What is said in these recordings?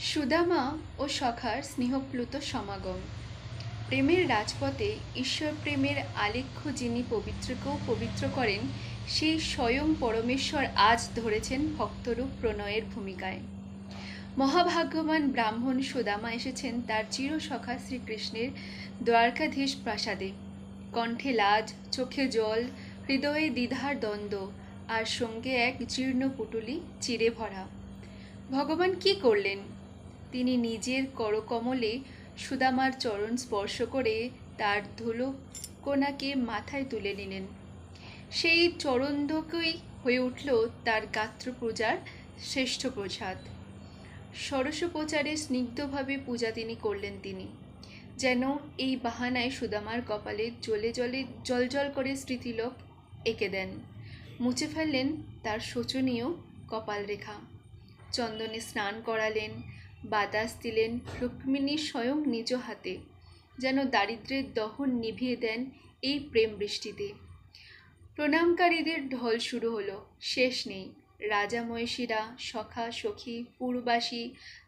সুদামা ও সখার স্নেহপ্লুত সমাগম। প্রেমের রাজপথে ঈশ্বর প্রেমের আলেখ্য যিনি পবিত্রকেও পবিত্র করেন, সেই স্বয়ং পরমেশ্বর আজ ধরেছেন ভক্তরূপ প্রণয়ের ভূমিকায়। মহাভাগ্যবান ব্রাহ্মণ সুদামা এসেছেন তার চিরসখা শ্রীকৃষ্ণের দ্বারকাধীশ প্রাসাদে। কণ্ঠে লাজ, চোখে জল, হৃদয়ে দ্বিধার দ্বন্দ্ব, আর সঙ্গে এক জীর্ণ পুটুলি চিরে ভরা। ভগবান কি করলেন? তিনি নিজের করকমলে সুদামার চরণ স্পর্শ করে তার ধুলো কোনাকে মাথায় তুলে নিলেন। সেই চরণদকই হয়ে উঠল তার গাত্র পূজার শ্রেষ্ঠ প্রসাদ। ষোড়শোপচারে স্নিগ্ধভাবে পূজা তিনি করলেন তিনি। যেন এই বাহানায় সুদামার কপালে জলে জলে জলজল করে স্মৃতিলোক এঁকে দেন। মুছে ফেললেন তার শোচনীয় কপাল রেখা চন্দনে স্নান করালেন বাতাস দিলেন রুক্মিণী স্বয়ং নিজ হাতে, যেন দারিদ্রের দহন নিভিয়ে দেন এই প্রেম বৃষ্টিতে। প্রণামকারীদের ঢল শুরু হলো, শেষ নেই। রাজা মহিষীরা, সখা, সখী, পুরবাসী,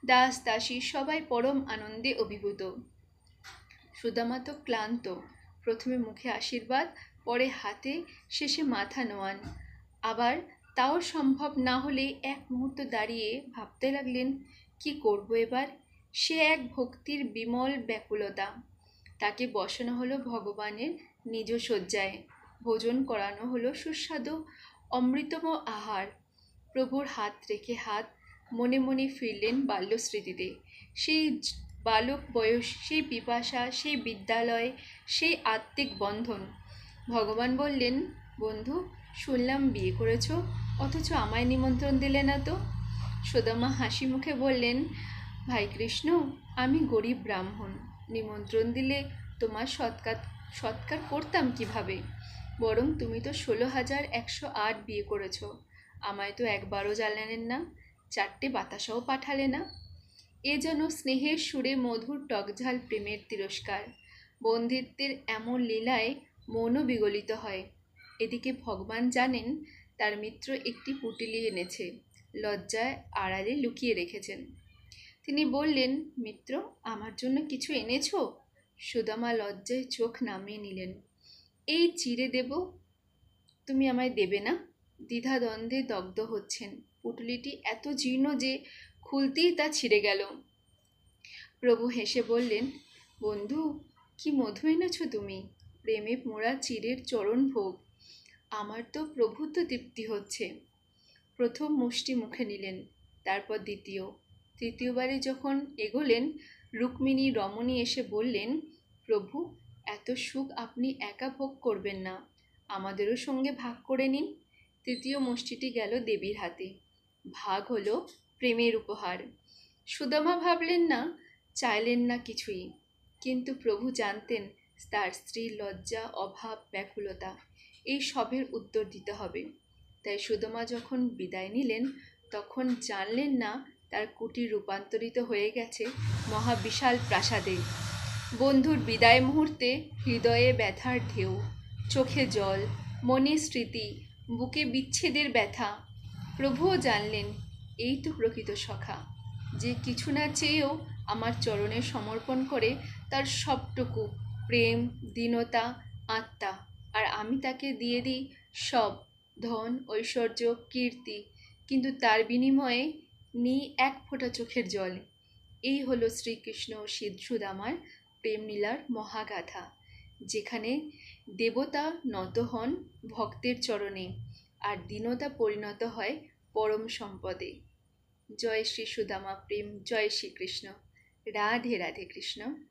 দাস, দাসী সবাই পরম আনন্দে অভিভূত। সুদামা তো ক্লান্ত, প্রথমে মুখে আশীর্বাদ, পরে হাতে, শেষে মাথা নোয়ান। আবার তাও সম্ভব না হলে এক মুহূর্ত দাঁড়িয়ে ভাবতে লাগলেন কি করব এবার? সে এক ভক্তির বিমল ব্যাকুলতা। তাকে বসানো হলো ভগবানের নিজ শয্যায়। ভোজন করানো হলো সুস্বাদু অমৃতম আহার। প্রভুর হাত রেখে হাত মনে মনে ফিরলেন বাল্যস্মৃতিতে। সেই বালক বয়স, সেই পিপাসা, সেই বিদ্যালয়, সেই আত্মিক বন্ধন। ভগবান বললেন, বন্ধু, শুনলাম বিয়ে করেছ, অথচ আমায় নিমন্ত্রণ দিলে না তো? সুদামা হাসি মুখে বললেন, ভাই কৃষ্ণ, আমি গরিব ব্রাহ্মণ। নিমন্ত্রণ দিলে তোমার সৎকার সৎকার করতাম কীভাবে? বরং তুমি তো ষোলো হাজার একশো আট বিয়ে করেছ। আমায় তো একবারও জ্বালালেন না, চারটে বাতাসাও পাঠালে না। এ যেন স্নেহের সুরে মধুর টকঝাল প্রেমের তিরস্কার। বন্ধিত্বের এমন লীলায় মনও বিগলিত হয়। এদিকে ভগবান জানেন, তার মিত্র একটি পুটিলি এনেছে। লজ্জায় আড়ালে লুকিয়ে রেখেছেন। তিনি বললেন, মিত্র, আমার জন্য কিছু এনেছ? সুদামা লজ্জায় চোখ নামিয়ে নিলেন। এই চিড়ে দেব, তুমি আমায় দেবে না? দ্বিধাদ্বন্দ্বে দগ্ধ হচ্ছেন। পুটুলিটি এত জীর্ণ যে খুলতেই তা ছিঁড়ে গেল। প্রভু হেসে বললেন, বন্ধু, কি মধু এনেছো তুমি? প্রেমে মোড়া চিরের চরণ ভোগ আমার তো প্রভূত তৃপ্তি হচ্ছে। প্রথম মুষ্টি মুখে নিলেন, তারপর দ্বিতীয়। তৃতীয়বারে যখন এগোলেন, রুক্মিণী রমণী এসে বললেন, প্রভু, এত সুখ আপনি একা ভোগ করবেন না। আমাদেরও সঙ্গে ভাগ করে নিন। তৃতীয় মুষ্টিটি গেল দেবীর হাতে। ভাগ হলো প্রেমের উপহার। সুদামা ভাবলেন, না, চাইলেন না কিছুই। কিন্তু প্রভু জানতেন, তার স্ত্রীর লজ্জা, অভাব, ব্যাকুলতা, এই সবের উত্তর দিতে হবে। তাই সুদমা যখন বিদায় নিলেন, তখন জানলেন না তার কুটির রূপান্তরিত হয়ে গেছে মহাবিশাল প্রাসাদে। বন্ধুর বিদায় মুহূর্তে হৃদয়ে ব্যথার ঢেউ, চোখে জল, মনে স্মৃতি, বুকে বিচ্ছেদের ব্যথা। প্রভুও জানলেন, এই তো প্রকৃত সখা। যে কিছু না চেয়েও আমার চরণে সমর্পণ করে, তার সবটুকু প্রেম, দীনতা, আত্মা, আর আমি তাকে দিয়ে দিই সব। ধন, ঐশ্বর্য, কীর্তি, কিন্তু তার বিনিময়ে নিই এক ফোঁটা চোখের জল। এই হলো শ্রীকৃষ্ণ ও সিদ্ধুদামার প্রেমলীলার মহাগাথা, যেখানে দেবতা নত হন ভক্তের চরণে আর দীনতা পরিণত হয় পরম সম্পদে। জয় শ্রী সুদামা প্রেম, জয় শ্রীকৃষ্ণ। রাধে রাধে কৃষ্ণ।